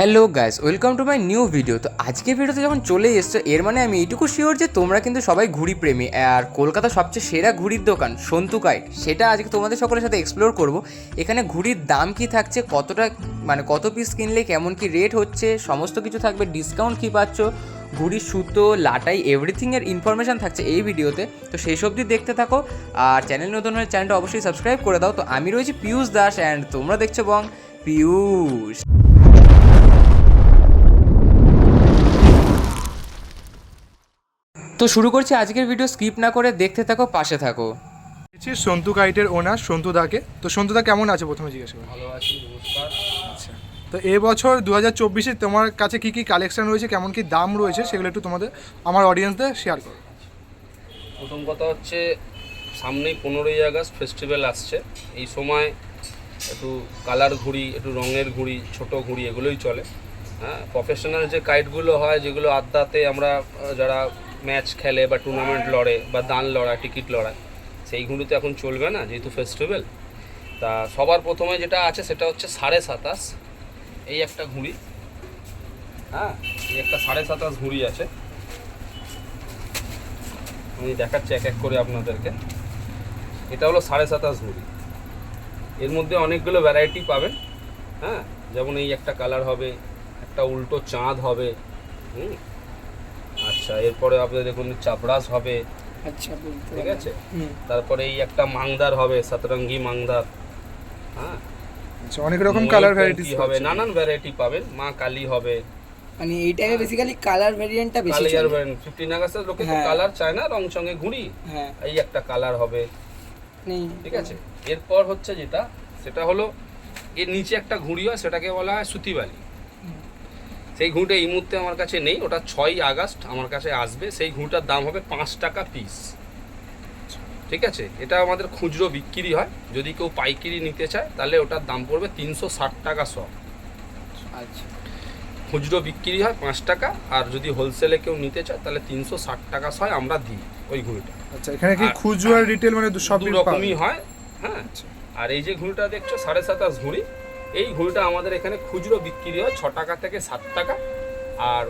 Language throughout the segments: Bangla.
Hello guys, welcome to my new video. তো আজকে ভিডিওতে যখন চলে এসছো, এর মানে আমি এইটুকু শিওর যে তোমরা কিন্তু সবাই ঘুড়ি প্রেমী আর কলকাতার সবচেয়ে সেরা ঘুড়ির দোকান সন্তু কাইট, সেটা আজকে তোমাদের সকলের সাথে এক্সপ্লোর করব। এখানে ঘুড়ির দাম কি থাকছে, কতটা মানে কত পিস কিনলে কেমন কি রেট হচ্ছে, সমস্ত কিছু থাকবে ডিসকাউন্ট কি পাচ্ছ, ঘুড়ির সুতো, লাটাই এভরিথিংয়ের ইনফরমেশান থাকছে এই ভিডিওতে। তো সেই সব দিয়ে দেখতে থাকো, আর চ্যানেল নতুন হলে চ্যানেলটা অবশ্যই সাবস্ক্রাইব করে দাও। তো আমি রয়েছি পিয়ুষ দাস অ্যান্ড তোমরা দেখছ বং, পিয়ুষ। তো শুরু করছি আজকের ভিডিও স্কিপ না করে দেখতে থাকো পাশে থাকো। পেয়েছি সন্তু কাইটের ওনার সন্তু দাকে। তো সন্তু দা কেমন আছে প্রথমে জিজ্ঞেস করি? ভালো আছি নমস্কার। আচ্ছা। তো এবছর দু হাজার চব্বিশে তোমার কাছে কি কি কালেকশন রয়েছে কেমন কি দাম রয়েছে সেগুলো একটু তোমাদের আমার অডিয়েন্সদের শেয়ার করো। প্রথম কথা হচ্ছে সামনেই পনেরোই আগস্ট ফেস্টিভ্যাল আসছে। এই সময় একটু কালার ঘুড়ি একটু রঙের ঘুড়ি ছোট ঘুড়ি এগুলোই চলে। হ্যাঁ প্রফেশনাল যে কাইটগুলো হয় যেগুলো আড্ডাতে আমরা যারা ম্যাচ খেলে বা টুর্নামেন্ট লড়ে বা দান লড়ায় টিকিট লড়ায় সেই ঘুড়ি তো এখন চলবে না, যেহেতু ফেস্টিভ্যাল তা সবার প্রথমে যেটা আছে সেটা হচ্ছে সাড়ে সাতাশ, এই একটা ঘুড়ি। হ্যাঁ এই একটা সাড়ে সাতাশ ঘুড়ি আছে। আমি দেখাচ্ছি এক এক করে আপনাদেরকে। এটা হলো সাড়ে সাতাশ ঘুড়ি। এর মধ্যে অনেকগুলো ভ্যারাইটি পাবেন। হ্যাঁ যেমন এই একটা কালার হবে, একটা উল্টো চাঁদ হবে। হুম আচ্ছা এরপরে আপনাদের দেখুন চাপড়াস হবে। আচ্ছা ঠিক আছে? হুম। তারপরে এই একটা মাংদার হবে সাতরঙ্গি মাংদার। হ্যাঁ? আচ্ছা অনেক রকম কালার ভ্যারাইটি হবে নানান ভ্যারাইটি পাবেন মা কালী হবে। মানে এই টাইমে বেসিক্যালি কালার ভেরিয়েন্টটা বেশি কালিয়ার চলে। ফিফটিন আগস্টের লোকে তো হ্যাঁ। কালার চায় না রং সঙ্গে ঘুড়ি হ্যাঁ। এই একটা কালার হবে। নেই। ঠিক আছে? এরপর হচ্ছে যেটা সেটা হলো এর নিচে একটা ঘুড়ি হয় সেটাকে বলা হয় সুতিবালি। সেই ঘুঁটে এই মুহূর্তে আমার কাছে নেই ওটা ছয় আগস্ট আমার কাছে আসবে। সেই ঘুঁটার দাম হবে পাঁচ টাকা পিস ঠিক আছে? এটা আমাদের খুচরো বিক্রি হয়। যদি কেউ পাইকারি নিতে চায় তাহলে ওটার দাম পড়বে তিনশো ষাট টাকা শ। আচ্ছা। খুচরো বিক্রি হয় পাঁচ টাকা আর যদি হোলসেলে কেউ নিতে চায় তাহলে তিনশো ষাট টাকা শয় আমরা দিই ওই ঘুড়িটা আচ্ছা এখানে কি খুচরো আর রিটেল মানে সব রকমই হয় হ্যাঁ। আর এই যে ঘুড়িটা দেখছ সাড়ে সাতাশ ঘুড়ি। এই ঘুড়িটা আমাদের এখানে খুচরো বিক্রি হয় ছ টাকা থেকে সাত টাকা আর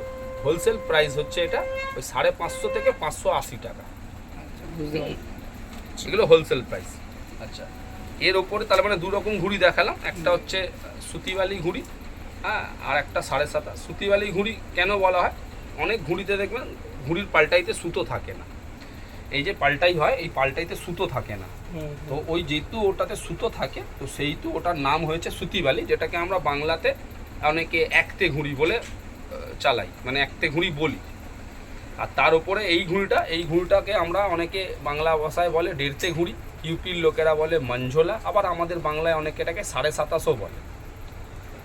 হোলসেল প্রাইস হচ্ছে এটা ওই সাড়ে পাঁচশো থেকে পাঁচশো আশি টাকা। আচ্ছা এগুলো হোলসেল প্রাইস আচ্ছা। এর ওপরে তার মানে দু রকম ঘুড়ি দেখালাম একটা হচ্ছে সুতিবালি ঘুড়ি হ্যাঁ আর একটা সাড়ে সাতা সুতিবালি ঘুড়ি কেন বলা হয়? অনেক ঘুড়িতে দেখবেন ঘুড়ির পাল্টাইতে সুতো থাকে না। এই যে পাল্টাই হয় এই পাল্টাইতে সুতো থাকে না। তো ওই যেহেতু ওটাতে সুতো থাকে তো সেইটু ওটার নাম হয়েছে সুতিবালি যেটাকে আমরা বাংলাতে অনেকে একতে ঘুড়ি বলে চালাই মানে একতে ঘুড়ি বলি। আর তার উপরে এই ঘুড়িটা এই ঘুড়িটাকে আমরা অনেকে বাংলা ভাষায় বলে দেড়তে ঘুড়ি ইউপির লোকেরা বলে মঞ্ঝোলা আবার আমাদের বাংলায় অনেকে এটাকে সাড়ে সাতাশও বলে।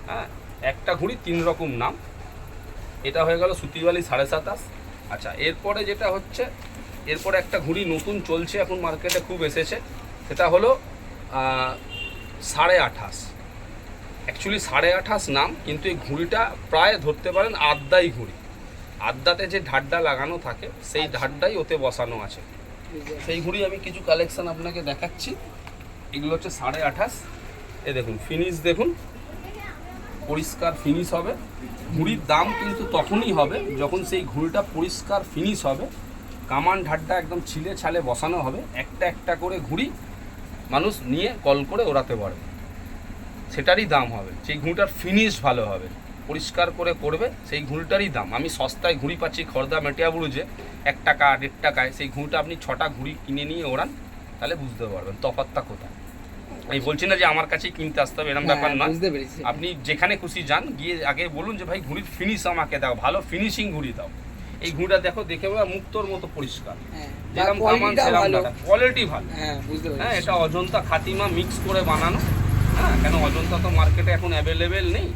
হ্যাঁ একটা ঘুড়ি তিন রকম নাম। এটা হয়ে গেল সুতিবালি সাড়ে সাতাশ। আচ্ছা এরপরে যেটা হচ্ছে এরপরে একটা ঘুড়ি নতুন চলছে এখন মার্কেটে খুব এসেছে। সেটা হলো সাড়ে আঠাশ। অ্যাকচুয়ালি সাড়ে আঠাশ নাম কিন্তু এই ঘুড়িটা প্রায় ধরতে পারেন আদ্যাই ঘুড়ি। আদ্যাতে যে ঢাড্ডা লাগানো থাকে সেই ঢাড্ডাই ওতে বসানো আছে। সেই ঘুড়ি আমি কিছু কালেকশান আপনাকে দেখাচ্ছি। এগুলো হচ্ছে সাড়ে আঠাশ। এ দেখুন ফিনিশ দেখুন। পরিষ্কার ফিনিশ হবে। ঘুড়ির দাম কিন্তু তখনই হবে যখন সেই ঘুড়িটা পরিষ্কার ফিনিশ হবে। কামান ঢাড্ডা একদম ছিলে ছালে বসানো হবে একটা একটা করে ঘুড়ি মানুষ নিয়ে কল করে ওড়াতে পারবে। সেটারই দাম হবে সেই ঘুড়িটার ফিনিশ ভালো হবে। পরিষ্কার করে করবে সেই ঘুড়িটারই দাম। আমি সস্তায় ঘুড়ি পাচ্ছি খর্দা মেটিয়াবুরুজে এক টাকা দেড় টাকায়। সেই ঘুড়িটা আপনি ছটা ঘুড়ি কিনে নিয়ে ওড়ান তাহলে বুঝতে পারবেন তফাতটা কোথায়। আমি বলছি না যে আমার কাছেই কিনতে আসতে হবে এরকম ব্যাপার হ্যাঁ, বুঝতে পেরেছি। আপনি যেখানে খুশি যান গিয়ে আগে বলুন যে ভাই ঘুড়ির ফিনিশ আমাকে দাও ভালো ফিনিশিং ঘুড়ি দাও। এই ঘুড়িটা দেখো দেখে বলা মুক্তোর মতো পরিষ্কার। হ্যাঁ যেরকম কামান সেরকম কোয়ালিটি ভালো। হ্যাঁ হ্যাঁ এটা অজন্তা খাতিমা মিক্স করে বানানো। হ্যাঁ কেন অজন্তা তো মার্কেটে এখন অ্যাভেলেবেল নেই।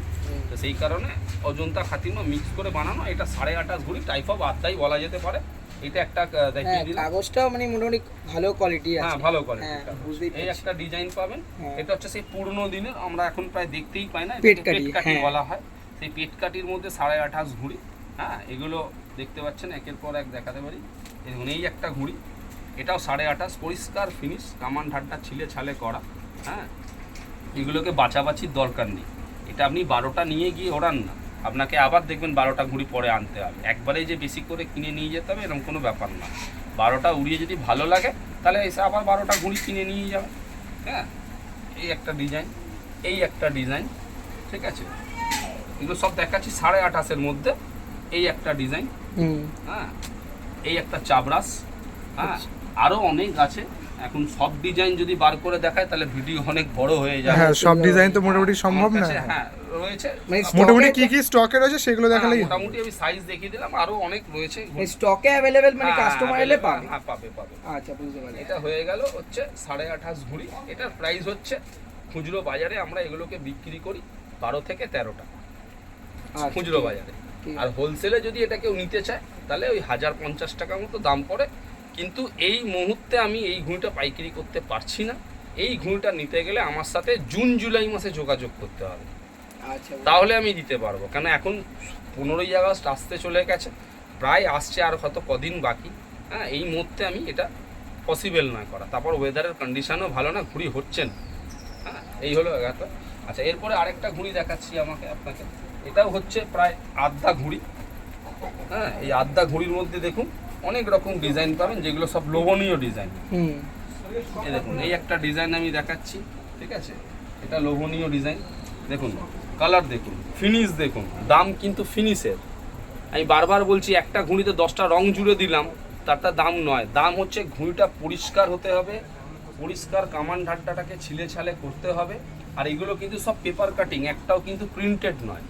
তো সেই কারণে অজন্তা খাতিমা মিক্স করে বানানো। এটা সাড়ে আঠাশ ঘুড়ি টাইপ অফ আড্ডাই বলা যেতে পারে। এটা একটা দেখিয়ে হ্যাঁ দিলাম। কাগজটাও মানে মোটামুটি ভালো কোয়ালিটি হ্যাঁ ভালো কোয়ালিটি এই একটা ডিজাইন পাবেন। এটা হচ্ছে সেই পুরনো দিনের আমরা এখন প্রায় দেখতেই পাই না পেট কাটি। বলা হয়। সেই পেট কাটির মধ্যে সাড়ে আঠাশ ঘুড়ি হ্যাঁ এগুলো দেখতে পাচ্ছেন, একের পর এক দেখাতে পারি। দেখুন এই একটা ঘুড়ি। এটাও সাড়ে আঠাশ, পরিষ্কার ফিনিশ কামান ঢাড্ডা ছিলে ছালে করা হ্যাঁ? এগুলোকে বাছাবাছির দরকার নেই। এটা আপনি বারোটা নিয়ে গিয়ে ওড়ান না। আপনাকে আবার দেখবেন বারোটা ঘুড়ি পরে আনতে হবে। একবারেই যে বেশি করে কিনে নিয়ে যেতে হবে, এরকম কোনো ব্যাপার না। বারোটা উড়িয়ে যদি ভালো লাগে, তাহলে এসে আবার বারোটা ঘুড়ি কিনে নিয়ে যাবে হ্যাঁ? এই একটা ডিজাইন এই একটা ডিজাইন ঠিক আছে? এগুলো সব দেখাচ্ছি সাড়ে আঠাশের মধ্যে, এই একটা ডিজাইন হ্যাঁ এই একটা চাবরাস হ্যাঁ আরও অনেক আছে। এখন সব ডিজাইন যদি বার করে দেখায় তাহলে ভিডিও অনেক বড় হয়ে যাবে। হ্যাঁ সব ডিজাইন তো মোটামুটি সম্ভব না। হ্যাঁ রয়েছে। মানে মোটামুটি কি কি স্টকে রয়েছে সেগুলো হ্যাঁ, দেখালেই মোটামুটি আমি সাইজ দেখিয়ে দিলাম আরও অনেক রয়েছে। স্টকে অ্যাভেলেবেল মানে হ্যাঁ, কাস্টমার এলে পাবে। হ্যাঁ পাবে পাবে। আচ্ছা বুঝতে পারলাম। এটা হয়ে গেল হচ্ছে সাড়ে আঠাশ ঘুড়ি। এটার প্রাইস হচ্ছে খুচরো বাজারে আমরা এগুলোকে বিক্রি করি বারো থেকে তেরো টাকা। আচ্ছা, খুচরো বাজারে। আর হোলসেলে যদি এটা কেউ নিতে চায় তাহলে ওই হাজার পঞ্চাশ টাকা মতো দাম পড়ে। কিন্তু এই মুহূর্তে আমি এই ঘুড়িটা পাইকারি করতে পারছি না। এই ঘুড়িটা নিতে গেলে আমার সাথে জুন জুলাই মাসে যোগাযোগ করতে হবে। আচ্ছা তাহলে আমি দিতে পারব। কেন এখন পনেরোই আগস্ট আসতে চলে গেছে। প্রায় আসছে আর হয়তো কদিন বাকি। হ্যাঁ এই মুহূর্তে আমি এটা পসিবল না করা। তারপর ওয়েদারের কন্ডিশনও ভালো না ঘুড়ি হচ্ছে না। হ্যাঁ এই হলো এগারোটা আচ্ছা এরপরে আরেকটা ঘুড়ি দেখাচ্ছি আমাকে আপনাকে। এটাও হচ্ছে প্রায় আধা ঘুড়ি। হ্যাঁ এই আধা ঘুড়ির মধ্যে দেখুন অনেক রকম ডিজাইন পাবেন যেগুলো সব লোভনীয় ডিজাইন। এই দেখুন এই একটা ডিজাইন আমি দেখাচ্ছি ঠিক আছে? এটা লোভনীয় ডিজাইন। দেখুন কালার দেখুন ফিনিশ দেখুন দাম কিন্তু ফিনিশের। আমি বারবার বলছি একটা ঘুড়িতে দশটা রং জুড়ে দিলাম তারটা দাম নয়। দাম হচ্ছে ঘুড়িটা পরিষ্কার হতে হবে পরিষ্কার কামান ঢাট্টাটাকে ছিলে ছালে করতে হবে আর এগুলো কিন্তু সব পেপার কাটিং একটাও কিন্তু প্রিন্টেড নয়।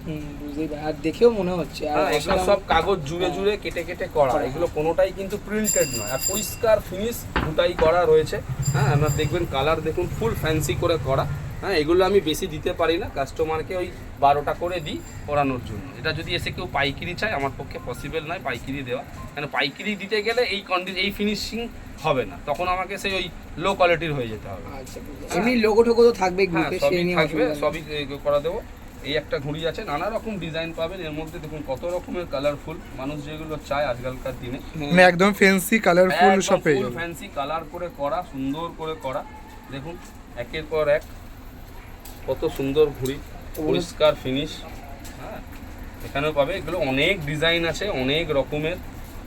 আর দেখেও মনে হচ্ছে আর হ্যাঁ এগুলো সব কাগজ জুড়ে জুড়ে কেটে কেটে করা এগুলো কোনোটাই কিন্তু প্রিন্টেড নয়। আর পরিষ্কার ফিনিশ দুটাই করা রয়েছে। হ্যাঁ আপনার দেখবেন কালার দেখুন ফুল ফ্যান্সি করে করা। হ্যাঁ এগুলো আমি বেশি দিতে পারি না। কাস্টমারকে ওই বারোটা করে দিই করানোর জন্য। এটা যদি এসে কেউ পাইকিরি চায় আমার পক্ষে পসিবল নয় পাইকিরি দেওয়া। কেন পাইকিরি দিতে গেলে এই কন্ডি এই ফিনিশিং হবে না। তখন আমাকে সেই ওই লো কোয়ালিটির হয়ে যেতে হবে। আচ্ছা। এমনি লোগো টোগো তো হ্যাঁ সবই থাকবে সবই করা দেবো। এই একটা ঘুড়ি আছে নানা রকম ডিজাইন পাবেন। এর মধ্যে দেখুন কত রকমের কালারফুল মানুষ যেগুলো চায় আজকালকার দিনে। হ্যাঁ। মানে একদম ফ্যান্সি কালারফুল সব ফ্যান্সি কালার করে করা সুন্দর করে করা। দেখুন একের পর এক। কত সুন্দর ঘুড়ি পরিষ্কার ফিনিশ হ্যাঁ এখানেও পাবে। এগুলো অনেক ডিজাইন আছে অনেক রকমের।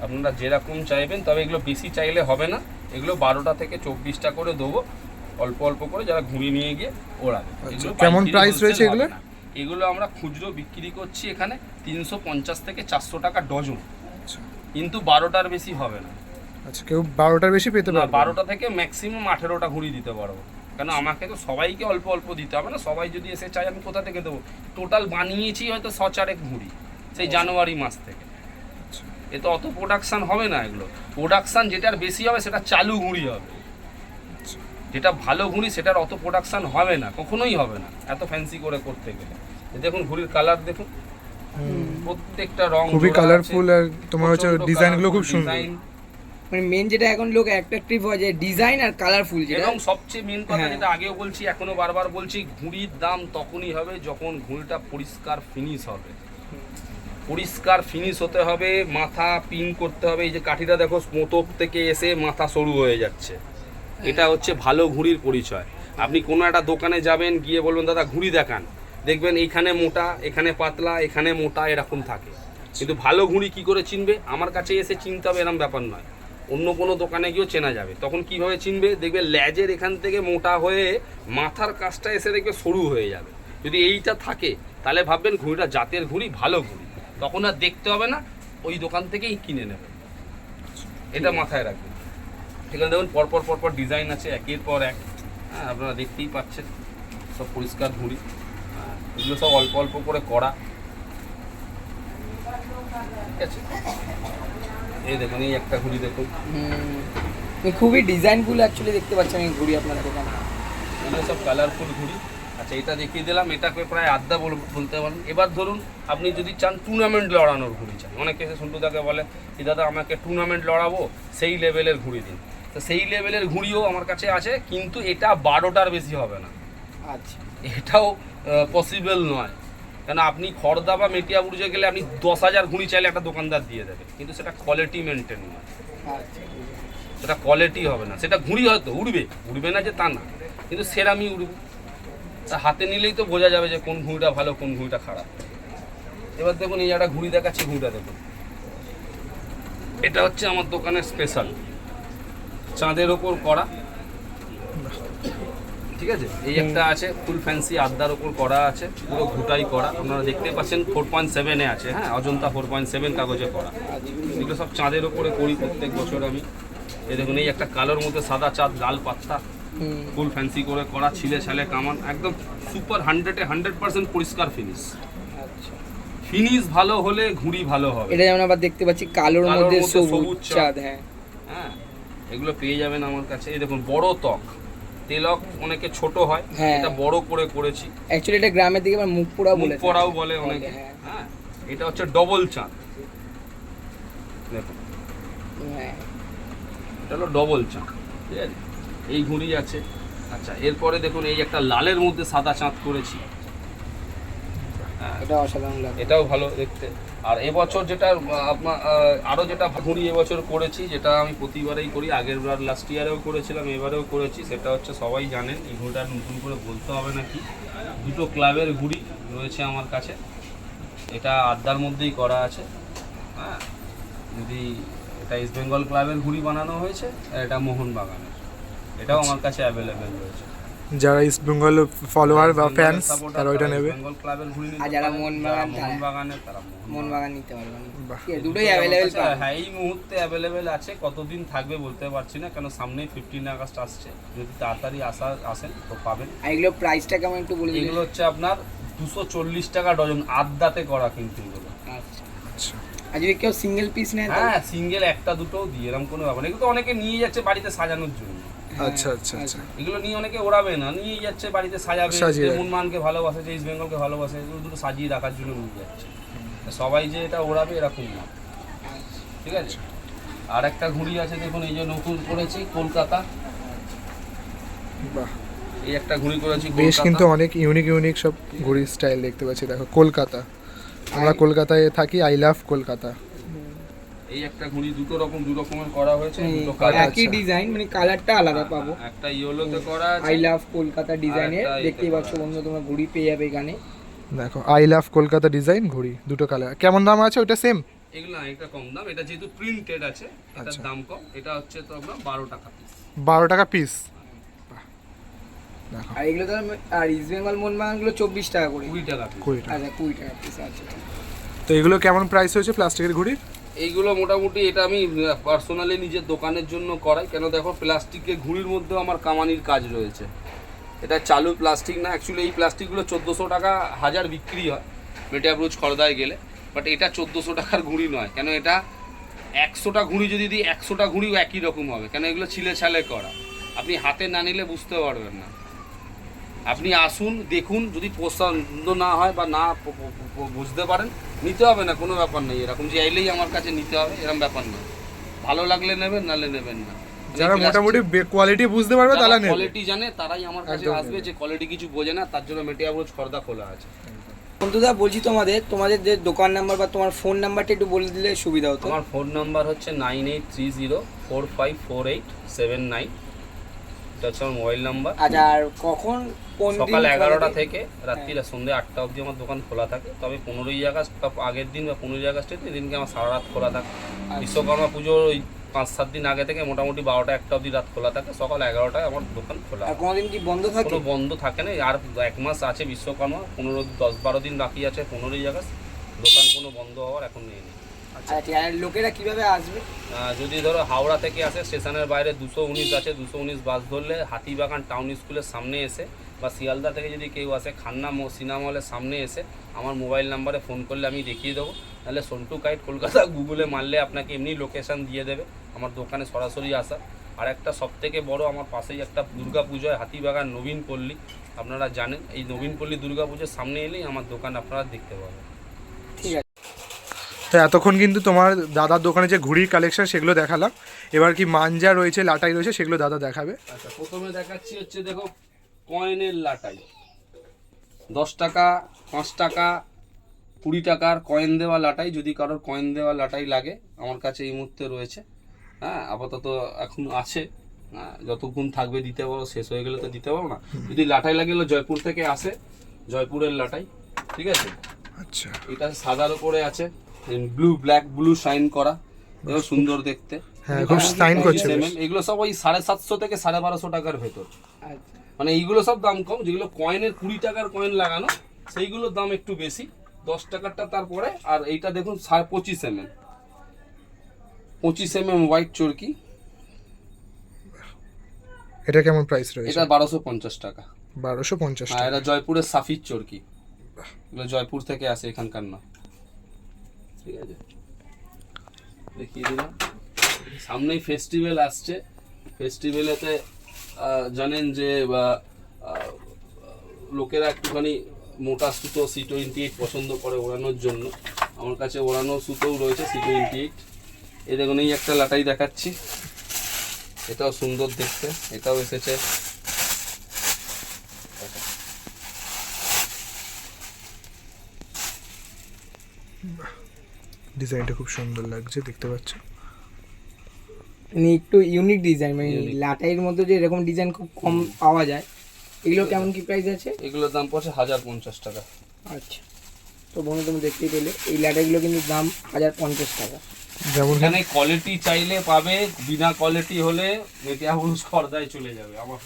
আপনারা যেরকম চাইবেন তবে এগুলো বেশি চাইলে হবে না। এগুলো বারোটা থেকে চব্বিশটা করে দেবো। অল্প অল্প করে যারা ঘুড়ি নিয়ে গিয়ে ওড়াবে। এগুলো আচ্ছা, কেমন wholesale রয়েছে? না। এগুলো আমরা খুচরো বিক্রি করছি এখানে তিনশো পঞ্চাশ থেকে চারশো টাকা ডজন। আচ্ছা। কিন্তু বারোটার বেশি হবে না। আচ্ছা কেউ বারোটার বেশি পেতে না পারবে বারোটা থেকে ম্যাক্সিমাম আঠেরোটা ঘুড়ি দিতে পারব। কেন আমাকে তো সবাইকে অল্প অল্প দিতে হবে না? সবাই যদি এসে চায় আমি কোথা থেকে দেবো? টোটাল বানিয়েছি হয়তো ছ চারেক ঘুড়ি সেই জানুয়ারি মাস থেকে। এ তো অত প্রোডাকশান হবে না এগুলো। প্রোডাকশন যেটার বেশি হবে সেটা চালু ঘুড়ি হবে। যেটা ভালো ঘুড়ি সেটার অত প্রোডাকশান হবে না কখনোই হবে না এত ফ্যান্সি করে করতে গেলে। দেখুন ঘুড়ির কালার দেখুন। প্রত্যেকটা রং খুবই কালারফুল আর তোমার হচ্ছে ডিজাইনগুলো খুব সুন্দর। মানে মেন যেটা এখন লোক অ্যাট্রাকটিভ হয় যে ডিজাইন আর কালারফুল যেটা। এবং সবচেয়ে মেন কথা হ্যাঁ। যেটা আগেও বলছি এখনও বারবার বলছি ঘুড়ির দাম তখনই হবে যখন ঘুড়িটা পরিষ্কার ফিনিশ হবে। পরিষ্কার ফিনিশ হতে হবে মাথা পিন করতে হবে এই যে কাঠিটা দেখো মোতক থেকে এসে মাথা সরু হয়ে যাচ্ছে। এটা হচ্ছে ভালো ঘুড়ির পরিচয়। আপনি কোনো একটা দোকানে যাবেন গিয়ে বলবেন দাদা ঘুড়ি দেখান। দেখবেন এইখানে মোটা এখানে পাতলা এখানে মোটা এরকম থাকে। কিন্তু ভালো ঘুড়ি কি করে চিনবে? আমার কাছে এসে চিনতে হবে এরকম ব্যাপার নয়। অন্য কোনো দোকানে গিয়েও চেনা যাবে। তখন কীভাবে চিনবে? দেখবে ল্যাজের এখান থেকে মোটা হয়ে মাথার কাজটা এসে দেখবে সরু হয়ে যাবে। যদি এইটা থাকে তাহলে ভাববেন ঘুড়িটা জাতের ঘুড়ি ভালো ঘুড়ি। তখন আর দেখতে হবে না ওই দোকান থেকেই কিনে নেবে। এটা মাথায় রাখবেন। এখানে দেখুন পরপর পরপর ডিজাইন আছে একের পর এক। হ্যাঁ আপনারা দেখতেই পাচ্ছেন সব পরিষ্কার ঘুড়ি। হ্যাঁ, এগুলো সব অল্প অল্প করে করা। ঠিক আছে? এই দেখুন এই একটা ঘুড়ি দেখুন। খুবই ডিজাইনফুল অ্যাকচুয়ালি দেখতে পাচ্ছেন এই ঘুড়ি আপনার দোকানে এগুলো সব কালারফুল ঘুড়ি। আচ্ছা এটা দেখিয়ে দিলাম এটাকে প্রায় আড্ডা বল- বলতে পারেন। এবার ধরুন আপনি যদি চান টুর্নামেন্ট লড়ানোর ঘুড়ি চান। অনেকে এসে সন্টুদাকে বলে কি দাদা আমাকে টুর্নামেন্ট লড়াবো সেই লেভেলের ঘুড়ি দিন। তো সেই লেভেলের ঘুড়িও আমার কাছে আছে কিন্তু এটা বারোটার বেশি হবে না। আচ্ছা। এটাও পসিবল নয়। কেন আপনি খড়দা বা মেটিয়া বুঝে গেলে আপনি দশ হাজার ঘুড়ি চাইলে একটা দোকানদার দিয়ে দেবে। কিন্তু সেটা কোয়ালিটি মেনটেন নয়। আচ্ছা। সেটা কোয়ালিটি হবে না। সেটা ঘুড়ি হয়তো উড়বে। উড়বে না যে তা না। কিন্তু সেরামই উড়বে। তা হাতে নিলেই তো বোঝা যাবে যে কোন ঘুড়িটা ভালো কোন ঘুড়িটা খারাপ। এবার দেখুন এই একটা ঘুড়ি দেখাচ্ছি ঘুড়িটা দেখুন। এটা হচ্ছে আমার দোকানের স্পেশাল চাঁদের ওপর করা। ঠিক আছে? এই একটা আছে ফুল ফ্যান্সি আড্ডার ওপর করা আছে পুরো ঘুটাই করা। আপনারা দেখতে পাচ্ছেন ফোর পয়েন্ট সেভেনে আছে হ্যাঁ? অজন্তা ফোর পয়েন্ট সেভেন কাগজে করা। এগুলো সব চাঁদের ওপরে করি প্রত্যেক বছর আমি। এই দেখুন এই একটা কালোর মধ্যে সাদা চাঁদ লাল পাত্তা ফুল ফ্যান্সি করে করা ছিলে ছালে কামান একদম সুপার হান্ড্রেডে হান্ড্রেড পার্সেন্ট পরিষ্কার ফিনিশ আচ্ছা ফিনিশ ভালো হলে ঘুড়ি ভালো হবে। এটা যেমন আবার দেখতে পাচ্ছি কালোর মধ্যে সবুজ। চাঁদ হ্যাঁ। হ্যাঁ এগুলো পেয়ে যাবেন আমার কাছে। এই দেখুন বড় ত্বক। তেলক অনেকে ছোট হয় হ্যাঁ। এটা বড় করে করেছি। অ্যাকচুয়ালি এটা গ্রামের দিকে মুখ পোড়া বলে পড়াও বলে অনেকে। হ্যাঁ। হ্যাঁ এটা হচ্ছে ডবল চাঁদ। দেখুন। হ্যাঁ। এটা হলো ডবল চাঁদ ঠিক আছে? এই ঘুড়ি আছে আচ্ছা এরপরে দেখুন এই একটা লালের মধ্যে সাদা চাঁদ করেছি। হ্যাঁ। এটা অসাধারণ লাগে এটাও ভালো দেখতে। আর এবছর যেটা আহ, আপনার আহ, আরও যেটা ঘুড়ি এবছর করেছি যেটা আমি প্রতিবারেই করি আগের বার লাস্ট ইয়ারেও করেছিলাম এবারেও করেছি সেটা হচ্ছে সবাই জানেন এই ঘুড়িটা নতুন করে বলতে হবে নাকি? দুটো ক্লাবের ঘুড়ি রয়েছে আমার কাছে এটা আড্ডার মধ্যেই করা আছে হ্যাঁ? যদি এটা ইস্ট বেঙ্গল ক্লাবের ঘুড়ি বানানো হয়েছে আর এটা মোহনবাগানের এটাও আমার কাছে অ্যাভেলেবেল রয়েছে। যারা ইস্ট বেঙ্গল ফলোয়ার বা ফ্যান্স তারা ওইটা নেবে। বেঙ্গল ক্লাবের আর যারা মোহনবাগান যারা তারা- মোহনবাগানের তারা মোহনবাগান। নিতে পারবেন দুটোই অ্যাভেলেবেল আচ্ছা, হ্যাঁ এই মুহূর্তে অ্যাভেলেবেল আছে কতদিন থাকবে বলতে পারছি না কেন সামনেই ফিফটিন আগস্ট আসছে। যদি তাড়াতাড়ি আসা আসেন তো পাবেন। আর এগুলো প্রাইসটা কেমন একটু বলে এগুলো হচ্ছে আপনার দুশো চল্লিশ টাকা ডজন আদ্যাতে করা কিন্তু এগুলো। আচ্ছা। আচ্ছা। আর যদি কেউ সিঙ্গেল পিস নেয় হ্যাঁ সিঙ্গেল একটা দুটোও দিয়ে এরকম কোনো ব্যাপার। এগুলো তো অনেকে নিয়ে যাচ্ছে বাড়িতে সাজানোর জন্য। আচ্ছা আচ্ছা আচ্ছা। এগুলো নিয়ে অনেকে ওড়াবে না নিয়ে যাচ্ছে বাড়িতে সাজাবে। মুনমানকে ভালোবাসে যে ইস্ট বেঙ্গলকে ভালোবাসে এগুলো দুটো সাজিয়ে রাখার জন্য নিয়ে যাচ্ছে। সবাই যে এটা ওড়াবে এরকম না। ঠিক আছে? আর একটা ঘুড়ি আছে দেখুন এই যে নতুন করেছি কলকাতা। বাহ। এই একটা ঘুড়ি করেছি বেশ কিন্তু অনেক ইউনিক ইউনিক সব ঘুড়ির স্টাইল দেখতে পাচ্ছি। দেখো কলকাতা। আমরা কলকাতায় থাকি আই লাভ কলকাতা। এই একটা ঘুড়ি দুটো রকম দু রকমের করা হয়েছে দুটো কালার একই ডিজাইন মানে কালারটা আলাদা পাবো। একটা ইয়েলোতে করা আছে। আই লাভ কলকাতা ডিজাইনের দেখতেই পাচ্ছ বন্ধু তোমরা ঘুড়ি পেয়ে যাবে এখানে। দেখো আই লাভ কলকাতা ডিজাইন ঘুড়ি দুটো কালার কেমন দাম আছে? ওইটা সেম এগুলো এটা কম দাম। এটা যেহেতু প্রিন্টেড আছে এটার আচ্ছা। দাম কম। এটা হচ্ছে তো আপনার বারো টাকা পিস বারো টাকা পিস আর এগুলো তো আর ইস্ট বেঙ্গল মোহনবাগানগুলো চব্বিশ টাকা করে। কুড়ি টাকা কুড়ি টাকা। আচ্ছা কুড়ি টাকা পিস আছে। তো এগুলো কেমন প্রাইস হয়েছে প্লাস্টিকের ঘুড়ির? এইগুলো মোটামুটি এটা আমি পার্সোনালি নিজের দোকানের জন্য করাই। কেন দেখো, প্লাস্টিকের ঘুড়ির মধ্যেও আমার কামানির কাজ রয়েছে। এটা চালু প্লাস্টিক না অ্যাকচুয়ালি এই প্লাস্টিকগুলো চোদ্দোশো টাকা হাজার বিক্রি হয় মেটিয়াব্রুজ খড়দায় গেলে। বাট এটা চোদ্দোশো টাকার ঘুড়ি নয়, কেন এটা একশোটা ঘুড়ি যদি দিই, একশোটা ঘুড়িও একই রকম হবে। কেন এগুলো ছিলে ছালে করা? আপনি হাতে না নিলে বুঝতে পারবেন না। আপনি আসুন দেখুন যদি পছন্দ না হয় বা না বুঝতে পারেন নিতে হবে না কোনো ব্যাপার নেই। এরকম যে এলেই আমার কাছে নিতে হবে এরকম ব্যাপার না। ভালো লাগলে নেবেন নালে নেবেন না। যারা মোটামুটি কোয়ালিটি বুঝতে পারবে তারা নেবে। কোয়ালিটি জানে তারাই আমার কাছে আসবে যে কোয়ালিটি কিছু বোঝে না তার জন্য মেটিয়াবুজ খর্দা খোলা আছে। বন্ধুদা বলছি তোমাদের তোমাদের যে দোকান নাম্বার বা তোমার ফোন নাম্বারটা একটু বলে দিলে সুবিধা হতো। আমার ফোন নাম্বার হচ্ছে nine eight three zero four five four eight seven nine এটা হচ্ছে আমার মোবাইল নাম্বার আচ্ছা আর কখন কোন সকাল এগারোটা থেকে রাত্রিরা সন্ধ্যে আটটা অবধি আমার দোকান খোলা থাকে। তবে পনেরোই আগস্ট বা আগের দিন বা পনেরোই আগস্টের দিন এদিনকে আমার সারা রাত খোলা থাকে। বিশ্বকর্মা পুজোর ওই পাঁচ সাত দিন আগে থেকে মোটামুটি বারোটা একটা অবধি রাত খোলা থাকে। সকাল এগারোটায় আমার দোকান খোলা কোনোদিন কি বন্ধ থাকে? কোনো বন্ধ থাকে না। আর এক মাস আছে বিশ্বকর্মা। পনেরো দশ বারো দিন বাকি আছে পনেরোই আগস্ট। দোকান কোনো বন্ধ হওয়ার এখন নেই নেই। আচ্ছা। আর লোকেরা কীভাবে আসবে? যদি ধরো হাওড়া থেকে আসে স্টেশনের বাইরে দুশো উনিশ আছে দুশো উনিশ বাস ধরলে হাতিবাগান টাউন স্কুলের সামনে এসে বা শিয়ালদা থেকে যদি কেউ আসে খান্না মো- সিনেমা হলের সামনে এসে আমার মোবাইল নাম্বারে ফোন করলে আমি দেখিয়ে দেবো। নাহলে সন্টু কাইট কলকাতা গুগলে মারলে আপনাকে এমনি লোকেশান দিয়ে দেবে আমার দোকানে সরাসরি আসা আর একটা সব থেকে বড় আমার পাশেই একটা দুর্গা পুজো হয় হাতিবাগান নবীন পল্লী আপনারা জানেন। এই নবীন পল্লী দুর্গা পুজোর সামনে এলেই আমার দোকান আপনারা দেখতে পাবেন। তো এতক্ষণ কিন্তু তোমার দাদার দোকানে যে ঘুড়ির কালেকশন সেগুলো দেখালাম। এবার কি মাঞ্জা রয়েছে লাটাই রয়েছে সেগুলো দাদা দেখাবে। আচ্ছা প্রথমে দেখাচ্ছি হচ্ছে দেখো কয়েনের লাটাই। দশ টাকা পাঁচ টাকা কুড়ি টাকার কয়েন দেওয়া লাটাই যদি কারোর কয়েন দেওয়া লাটাই লাগে আমার কাছে এই মুহূর্তে রয়েছে। হ্যাঁ আপাতত এখন আছে। হ্যাঁ, যতক্ষণ থাকবে দিতে পারো শেষ হয়ে গেলে তো দিতে পারো না। যদি লাটাই লাগে জয়পুর থেকে আসে জয়পুরের লাটাই ঠিক আছে? আচ্ছা। এটা সাদার উপরে আছে। ব্লু ব্ল্যাক ব্লু শাইন করা। এও সুন্দর দেখতে। হ্যাঁ, খুব shine করছে এগুলো সব ওই সাড়ে সাতশো থেকে সাড়ে বারোশো টাকার ভেতর। আচ্ছা। মানে এইগুলো সব দাম কম যেগুলো কয়েনের কুড়ি টাকার কয়েন লাগানো সেইগুলোর দাম একটু বেশি। দশ টাকারটা তারপরে আর এইটা দেখুন সাড়ে পঁচিশ এম এম পঁচিশ এম এম হোয়াইট চরকি। এটা কেমন প্রাইস রয়েছে? এটা বারোশো পঞ্চাশ টাকা। বারোশো পঞ্চাশ আর টাকা। এটা জয়পুরের সাফির চরকি। এগুলো জয়পুর থেকে আসে এখানকার না ঠিক আছে? দেখিয়ে দিলাম। সামনেই ফেস্টিভ্যাল আসছে। ফেস্টিভ্যালেতে জানেন যে বা, লোকেরা একটুখানি মোটা সুতো সি টোয়েন্টি এইট পছন্দ করে ওড়ানোর জন্য। আমার কাছে ওড়ানো সুতোও রয়েছে সি টোয়েন্টি এইট এই দেখুন এই একটা লাটাই দেখাচ্ছি। এটাও সুন্দর দেখতে। এটাও এসেছে ডিজাইনটা খুব সুন্দর লাগছে দেখতে পাচ্ছ? মানে একটু ইউনিক ডিজাইন মানে. লাটাইয়ের মধ্যে যে এরকম ডিজাইন খুব কম পাওয়া যায় এগুলো কেমন কি প্রাইস আছে? এগুলোর দাম পড়ছে হাজার পঞ্চাশ টাকা। আচ্ছা। তো বন্ধু তুমি দেখতেই পেলে এই লাটাইগুলো কিন্তু দাম হাজার পঞ্চাশ টাকা। যেমন এখানে কোয়ালিটি চাইলে পাবে বিনা কোয়ালিটি হলে মেটিয়াবুরুজ খর্দায় চলে যাবে আমার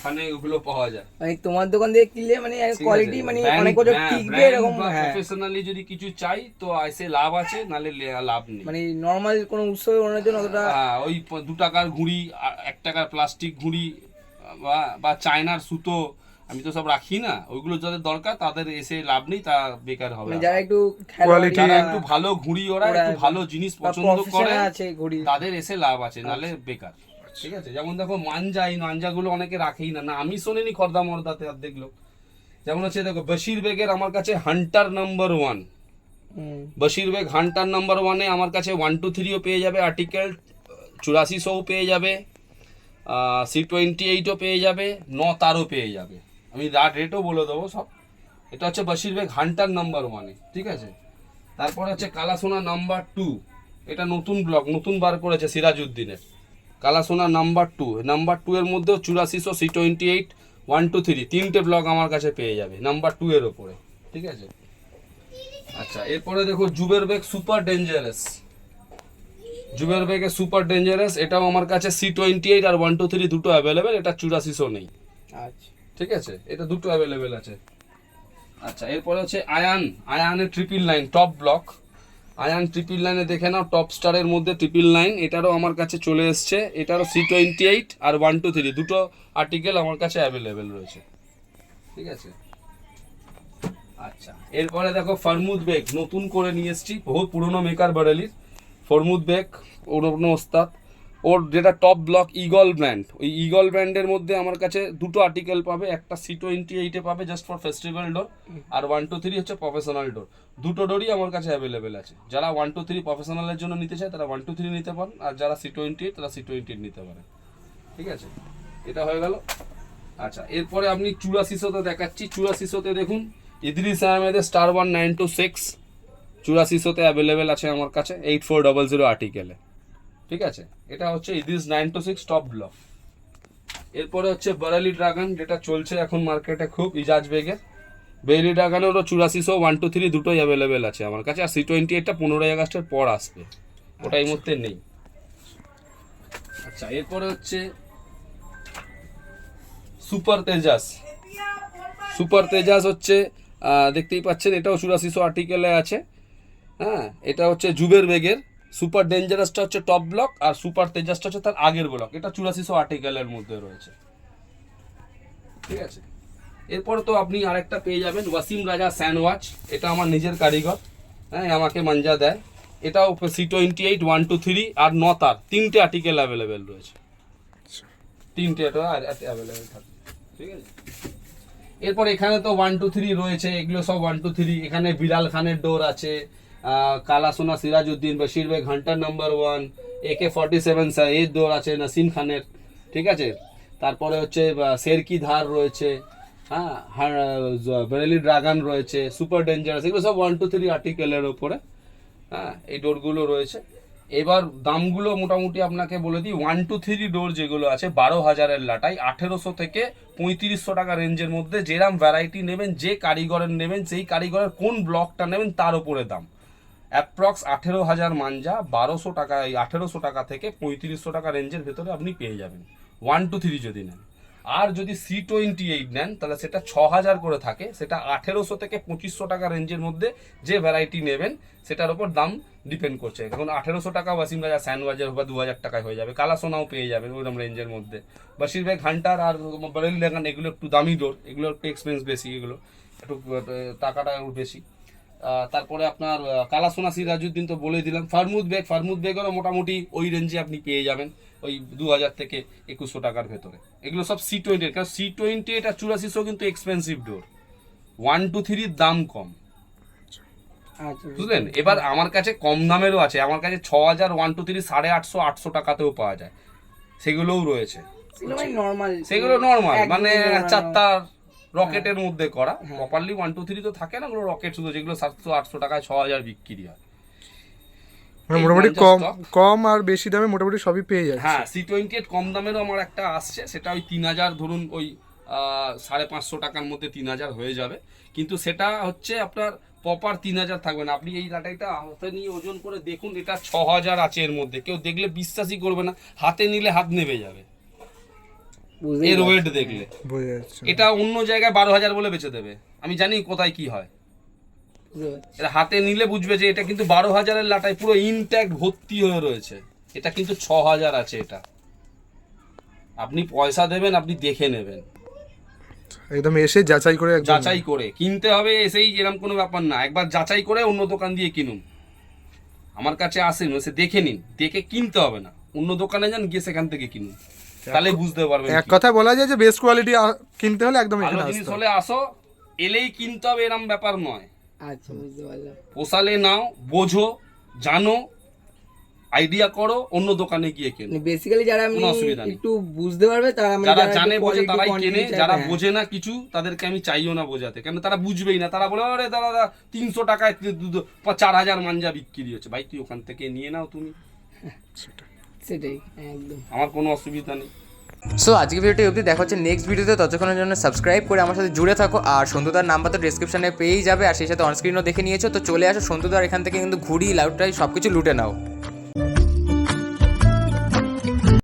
এখানে ওগুলো পাওয়া যায়। মানে তোমার দোকান থেকে কিনলে মানে কোয়ালিটি মানে অনেক বছর টিকবে এরকম হ্যাঁ। প্রফেশনালি যদি কিছু চাই তো এসে লাভ আছে নালে লাভ নেই। মানে নর্মাল কোনো উৎসবে ওনার জন্য অতটা হ্যাঁ, ওই দু টাকার ঘুড়ি আর এক টাকার প্লাস্টিক ঘুড়ি বা বা চায়নার সুতো আমি তো সব রাখি না ওইগুলো যাদের দরকার তাদের এসে লাভ নেই তা বেকার হবে মানে যারা একটু যারা খেলোয়াড় একটু ভালো ঘুড়ি ওরা একটু ভালো জিনিস পছন্দ করে তাদের এসে লাভ আছে নালে বেকার। ঠিক আছে? যেমন দেখো মাঞ্জা এই মাঞ্জাগুলো অনেকে রাখেই না। না আমি শুনিনি খর্দা মর্দাতে আর দেখল যেমন হচ্ছে দেখো বশির বেগের আমার কাছে hunter number one. Bashir Beg hunter number ওয়ানে আমার কাছে ওয়ান টু থ্রিও পেয়ে যাবে। আর্টিকেল চুরাশি শো পেয়ে যাবে। সি টোয়েন্টি এইটও পেয়ে যাবে। ন তারও পেয়ে যাবে। আমি রাট রেটও বলে দেবো সব। এটা হচ্ছে বশির বেগ হান্টার নাম্বার ওয়ানে ঠিক আছে? তারপর হচ্ছে কালাসোনা নাম্বার টু। এটা নতুন ব্লক নতুন বার করেছে সিরাজউদ্দিনের। Kalasona number two. Number two এর মধ্যেও চুরাশিশো C twenty eight one two three তিনটে ব্লক আমার কাছে পেয়ে যাবে নাম্বার টু এর ওপরে ঠিক আছে? আচ্ছা এরপরে দেখো জুবের বেগ সুপার ডেঞ্জারাস। জুবের বেগে সুপার ডেঞ্জারাস এটাও আমার কাছে সি টোয়েন্টি এইট আর ওয়ান টু থ্রি দুটো অ্যাভেলেবেল এটা চুরাশিশো নেই। আচ্ছা। ঠিক আছে? এটা দুটো অ্যাভেলেবেল আছে। আচ্ছা এরপরে হচ্ছে আয়ান। আয়ানের triple line top block Ayan triple লাইনে দেখে নাও টপ স্টারের মধ্যে ট্রিপল লাইন এটারও আমার কাছে চলে এসছে। এটারও সি টোয়েন্টি এইট আর ওয়ান টু থ্রি দুটো আর্টিকেল আমার কাছে অ্যাভেলেবেল রয়েছে। ঠিক আছে? আচ্ছা এরপরে দেখো ফরমুদ বেগ, নতুন করে নিয়ে এসছি, বহু পুরনো মেকার বারেলির। ফরমুদ বেগ, পুরনো ওস্তাদ। ওর যেটা টপ ব্লক ইগল ব্র্যান্ড ওই ইগল ব্র্যান্ডের মধ্যে আমার কাছে দুটো আর্টিকেল পাবে, একটা সি টোয়েন্টি এইটে পাবে জাস্ট ফর ফেস্টিভ্যাল ডোর আর ওয়ান টু থ্রি হচ্ছে প্রফেশনাল ডোর দুটো ডোরই আমার কাছে অ্যাভেলেবেল আছে। যারা ওয়ান টু থ্রি প্রফেশনালের জন্য নিতে চায়, তারা ওয়ান টু থ্রি নিতে পারেন। আর যারা সি টোয়েন্টি তারা সি টোয়েন্টি নিতে পারেন। ঠিক আছে? এটা হয়ে গেল। আচ্ছা এরপরে আপনি চুরাশিশোতে দেখাচ্ছি। চুরাশিশোতে দেখুন, ইদ্রিস আহমেদের star one nine two six চুরাশিশোতে available আছে আমার কাছে এইট ফোর ডবল জিরো আর্টিকেলে ঠিক আছে? এটা হচ্ছে Idris nine two six top block. এরপরে হচ্ছে বারালি ড্রাগন যেটা চলছে এখন মার্কেটে খুব ইজাজ বেগের বেলি ড্রাগনেরও চুরাশিশো ওয়ান টু থ্রি দুটোই অ্যাভেলেবেল আছে আমার কাছে। আর সি টোয়েন্টি এইটটা পনেরোই আগস্টের পর আসবে। ওটা এই মুহূর্তে নেই। আচ্ছা এরপরে হচ্ছে সুপার তেজাস। সুপার তেজাস হচ্ছে দেখতেই পাচ্ছেন এটাও চুরাশিশো আর্টিকেলে আছে। হ্যাঁ এটা হচ্ছে জুবের বেগের। সুপার ডেঞ্জারাসটা হচ্ছে টপ ব্লক আর সুপার তেজাসটা হচ্ছে তার আগের ব্লক। এটা চুরাশিশো আর্টিকেলের মধ্যে রয়েছে। ঠিক আছে? এরপর তো আপনি আরেকটা পেয়ে যাবেন, ওয়াসিম রাজা স্যান্ডওয়াচ এটা আমার নিজের কারিগর। হ্যাঁ আমাকে মাঞ্জা দেয়। এটাও C twenty eight, one two three আর ন তার। তিনটে আর্টিকেল অ্যাভেলেবেল রয়েছে। তিনটে এটা অ্যাভেলেবেল থাকে। ঠিক আছে? এরপর এখানে তো ওয়ান টু থ্রি রয়েছে, এগুলো সব ওয়ান টু থ্রি এখানে বিড়াল খানের ডোর আছে। আহ, Kala Sona Sirajuddin Bashir Beg hunter number one A K forty seven এর ডোর আছে নাসিম খানের ঠিক আছে? তারপরে হচ্ছে আহ, শের কি ধার রয়েছে হ্যাঁ বেরেলি ড্রাগন রয়েছে সুপার ডেঞ্জারাস এগুলো সব ওয়ান টু থ্রি আর্টিকেলের ওপরে হ্যাঁ এই ডোরগুলো রয়েছে। এবার দামগুলো মোটামুটি আপনাকে বলে দিই ওয়ান টু থ্রি ডোর যেগুলো আছে বারো হাজারের লাটাই আঠেরোশো থেকে পঁয়ত্রিশশো টাকা রেঞ্জের মধ্যে যেরাম ভ্যারাইটি নেবেন যে কারিগরের নেবেন সেই কারিগরের কোন ব্লকটা নেবেন তার উপরে দাম। অ্যাপ্রক্স আঠেরো হাজার মাঞ্জা, বারোশো টাকা, এই আঠেরোশো টাকা থেকে পঁয়ত্রিশশো টাকা রেঞ্জের ভেতরে আপনি পেয়ে যাবেন। ওয়ান টু থ্রি যদি নেন। আর যদি সি টোয়েন্টি এইট নেন, তাহলে সেটা ছ হাজার করে থাকে। সেটা আঠেরোশো থেকে পঁচিশশো টাকা রেঞ্জের মধ্যে যে ভ্যারাইটি নেবেন, সেটার ওপর দাম ডিপেন্ড করছে। এখন আঠেরোশো টাকা ওয়াসিম বাজার স্যান্ড বাজার বা দু হাজার টাকায় হয়ে যাবে। কালা সোনাও পেয়ে যাবেন ওইরকম রেঞ্জের মধ্যে। বেশিরভাগ ঘান্টার আর বেরেল লাগান এগুলো একটু দামি ডোর এগুলো একটু এক্সপেন্স বেশি, এগুলো। একটু টাকাটা বেশি। তারপরে আপনার কালাসোনা সিরাজুদ্দিন তো বলে দিলাম ফার্মুদ বেগ ফার্মুদ বেগেরও মোটামুটি ওই রেঞ্জে আপনি পেয়ে যাবেন ওই দু হাজার থেকে একুশশো টাকার ভেতরে। এগুলো সব সি টোয়েন্টি কারণ সি টোয়েন্টি এটা চুরাশিশো কিন্তু এক্সপেন্সিভ ডোর ওয়ান টু থ্রির দাম কম। আচ্ছা বুঝলেন? এবার আমার কাছে কম দামেরও আছে আমার কাছে ছ হাজার ওয়ান টু থ্রি সাড়ে আটশো আটশো টাকাতেও পাওয়া যায়। সেগুলোও রয়েছে। সেগুলো নর্মাল মানে। চারটার রকেটের মধ্যে করা। প্রপারলি ওয়ান টু থ্রি তো থাকে না ওগুলো রকেট শুধু যেগুলো সাতশো আটশো টাকায় ছ হাজার বিক্রি হয়। মানে মোটামুটি কম কম আর বেশি দামে মোটামুটি সবই পেয়ে যায় হ্যাঁ সি টোয়েন্টি এইট কম দামেরও আমার একটা আসছে সেটা ওই তিন হাজার ধরুন ওই সাড়ে পাঁচশো টাকার মধ্যে তিন হাজার হয়ে যাবে। কিন্তু সেটা হচ্ছে আপনার প্রপার তিন হাজার থাকবে না। আপনি এই লাটাইটা হাতে নিয়ে ওজন করে দেখুন এটা ছ হাজার আছে এর মধ্যে। কেউ দেখলে বিশ্বাসই করবে না হাতে নিলে হাত নেবে যাবে। এর ওয়েট দেখলে। এটা অন্য জায়গায় বারো হাজার বলে বেচে দেবে। আমি জানি কোথায় কি হয়। এটা হাতে নিলে বুঝবে যে এটা কিন্তু বারো হাজারের লাটাই পুরো ইনট্যাক্ট ভর্তি হয়ে রয়েছে। এটা কিন্তু ছ হাজার আছে এটা। আপনি পয়সা দেবেন আপনি দেখে নেবেন। একদম এসে যাচাই করে যাচাই করে। কিনতে হবে এসেই এরকম কোনো ব্যাপার না। একবার যাচাই করে অন্য দোকান দিয়ে কিনুন। আমার কাছে আসেন এসে দেখে নিন। দেখে কিনতে হবে না। অন্য দোকানে যান গিয়ে সেখান থেকে কিনুন। তাহলে বুঝতে পারবেন এক। কথা বলা যায় যে বেস্ট কোয়ালিটি কিনতে হলে একদম ভালো জিনিস হলে আসো এলেই কিনতে হবে এরম ব্যাপার নয়। আচ্ছা বুঝতে পারলাম। পোষালে নাও বোঝো জানো আইডিয়া করো অন্য দোকানে গিয়ে কেনো। বেসিক্যালি যারা আমি অসুবিধা নেই। একটু বুঝতে পারবে তারা মানে যারা জানে বোঝে তারাই কেনে। যারা হ্যাঁ। বোঝে না কিছু তাদেরকে আমি চাইও না বোঝাতে। কেন তারা বুঝবেই না। তারা বলে আরে দাদা তিনশো টাকায় চার হাজার মাঞ্জা বিক্রি হচ্ছে। ভাই তুই ওখান থেকে নিয়ে নাও তুমি। সেটাই একদম। আমার কোনো অসুবিধা নেই। সো আজকে ভিডিওটি অবধি। দেখা হচ্ছে নেক্সট ভিডিওতে। ততক্ষণের জন্য সাবস্ক্রাইব করে আমার সাথে জুড়ে থাকো। আর সন্তুদার নাম্বার তো ডিসক্রিপশনে পেয়েই যাবে। আর সেই সাথে অনস্ক্রিনও দেখে নিয়েছো। তো চলে আসো সন্তুদার এখান থেকে কিন্তু ঘুড়ি লাউটাই সব কিছু লুটে নাও।